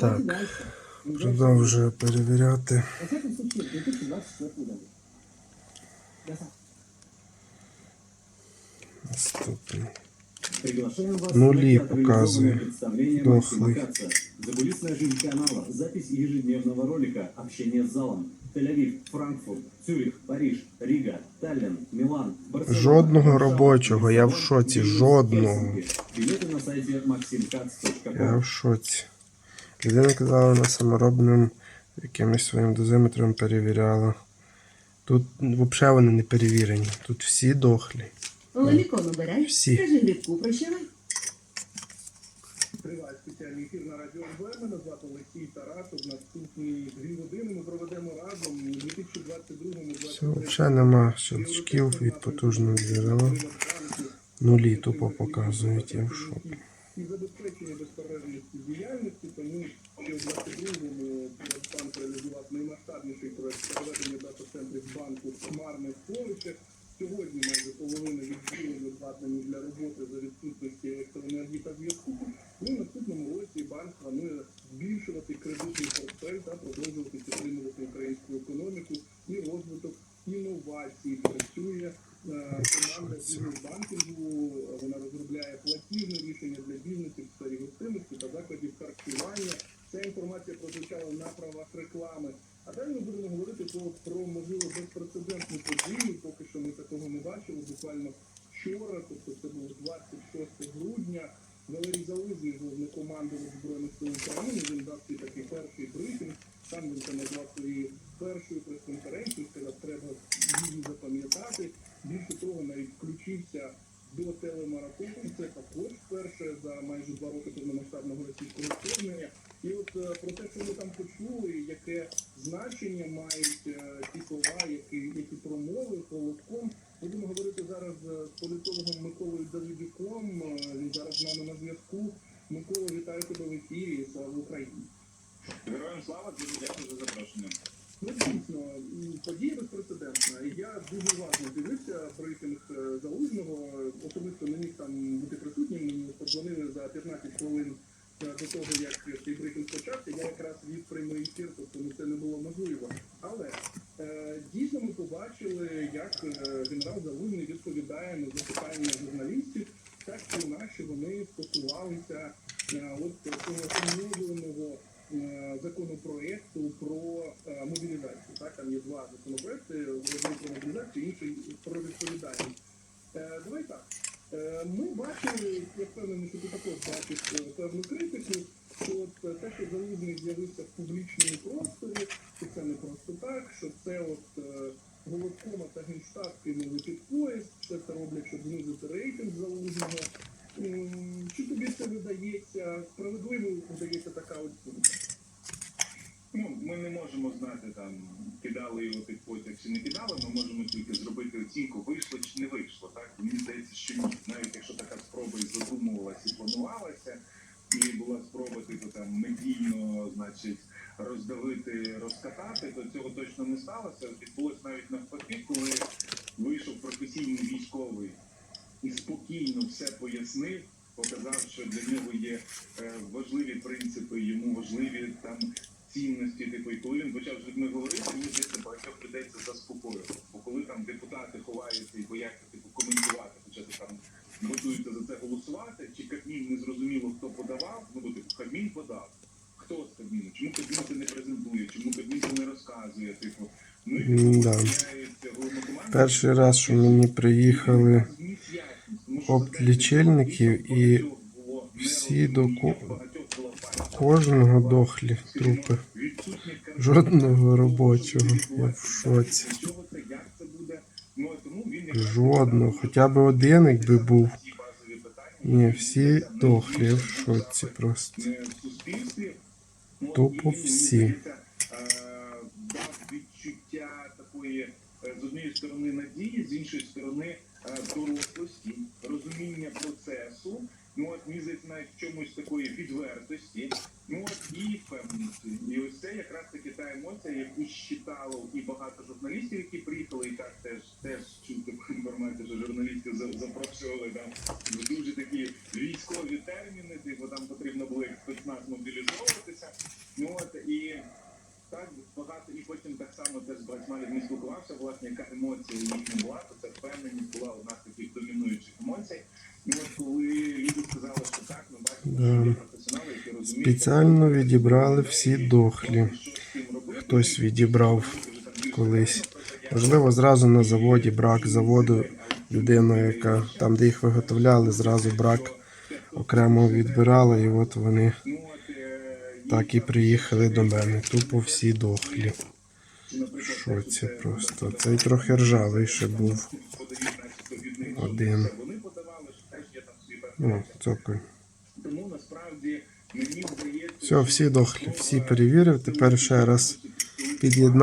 Так, продовжую перевіряти. Наступний. Нули показує. Дохлий. Закулісна жизнь канала. Запись ежедневного ролика. Общение с залом. Тель-Авив, Франкфурт, Цюрих, Париж, Рига, Таллин, Милан, Барселона. Жодного робочого, я в шоці, жодного. Билеты на сайте Я в шоці. Людина казала, вона саморобним якимось своїм дозиметром перевіряла. Тут взагалі вони не перевірені. Тут всі дохлі. Лолікон обирай. Всі. Скажи грибку, прощавай. Триває спеціальний ефір на радіо МВ. Мене звати Олексій Тарасов. Наступні дві години ми проведемо разом у 2022 Все, взагалі нема щелчків від потужного джерела. Нулі тупо показують, я в шокі. і забезпечення безперервності діяльності, тому що в 22-му Приватбанк реалізував наймасштабніший проект переведення дата-центрів банку в хмарне платіжне рішення для бізнесів в сфері гостинності та закладів харчування. Ця інформація прозвучала на правах реклами. А далі ми будемо говорити про, можливо безпрецедентну подію. Поки що ми такого не бачили. Буквально вчора, тобто це було 26 грудня. Валерій Зализний, головнокомандувач Збройних сил України, він дав свій такий перший брифінг. Сам він це назвав своєю першою прес-конференцією, сказав, треба її запам'ятати. Більше того, навіть включився до телемарафону. Це також вперше за майже два роки повномасштабного російського вторгнення. І от е, про те, що ми там почули, яке значення мають е, ті слова, які, які промови холодком. Будемо говорити зараз е, з політологом Миколою Давидюком. Він зараз з нами на зв'язку. Микола, вітаю тебе в ефірі. Слава Україні! Героям слава, дуже дякую за запрошення. Ну, дійсно, подія безпрецедентна. Я дуже уважно дивився брифінг залужного. Особисто не міг там бути присутнім. Мені подзвонили за 15 хвилин е, до того, як цей брифінг почався. Я якраз вів прямий ефір, тобто ну, це не було можливо. Але е, дійсно ми побачили, як е, генерал Залужний відповідає на запитання журналістів, так чи інакше вони стосувалися е, от цього оновленого е, законопроекту про е, мобілізацію. Так, там є два законопроекти: один про мобілізацію, інший про відповідальність. Е, Давай так. Е, Ми бачили, я впевнений, що ти також бачиш е, певну критику, що е, те, що залізний з'явився в публічному просторі, що це не просто так, що це от е, Голодкома та Генштаб кинули під поїзд, все це роблять, щоб знизити рейтинг залужного. Чи тобі це видається справедливо видається така оцінка? Ми не можемо знати, там, кидали його під потяг чи не кидали, ми можемо тільки зробити оцінку, вийшло чи не вийшло. Так? Мені здається, що ні. Навіть якщо така спроба і задумувалася і планувалася, і була спроба типу, там, медійно значить, роздавити, розкатати, то цього точно не сталося. Відбулося навіть навпаки, коли вийшов професійний військовий і спокійно все пояснив, показав, що для нього є е, важливі принципи, йому важливі там цінності. Типу, і коли він почав з людьми говорити, мені здається, багатьох людей це заспокоїло. Бо коли там депутати ховаються і бояться типу коментувати, хоча ти там готуються за це голосувати, чи Кабмін не зрозуміло, хто подавав, ну бо типу Кабмін подав. Хто з Кабміну? Чому Кабмін це не презентує? Чому Кабмін це не розказує? Типу, ну і М-да. Перший раз, що мені приїхали оптлічильників і всі до ко- кожного дохлі трупи. Жодного робочого. Я в шоці. Жодного. Хоча б один, якби був. Ні, всі дохлі, в шоці просто. Тупо всі. Такої з однієї сторони надії, з іншої сторони дорослості, розуміння процесу ну от мізить на чомусь такої відвертості, ну от і впевненості. І ось це якраз таки та емоція, яку щитало і багато журналістів, які приїхали, і так теж теж чув таку інформацію, що журналістів запрошували там ну, в дуже такі військові терміни, бо там потрібно було як спецназ мобілізовуватися. Ну от і. Так, багато і потім так само теж з багатьма людьми спілкувався, власне, яка емоція у ній не була, то це впевненість була одна з таких домінуючих емоцій. Да. Спеціально відібрали всі дохлі. Хтось відібрав колись. Можливо, зразу на заводі брак заводу. Людина, яка там, де їх виготовляли, зразу брак окремо відбирала, і от вони так і приїхали до мене. Тупо всі дохлі. Що це просто? Цей трохи ржавий ще був. Один. О, цоколь. Тому насправді мені здається, Все, всі дохлі, всі перевірив. Тепер ще раз під'єднаю.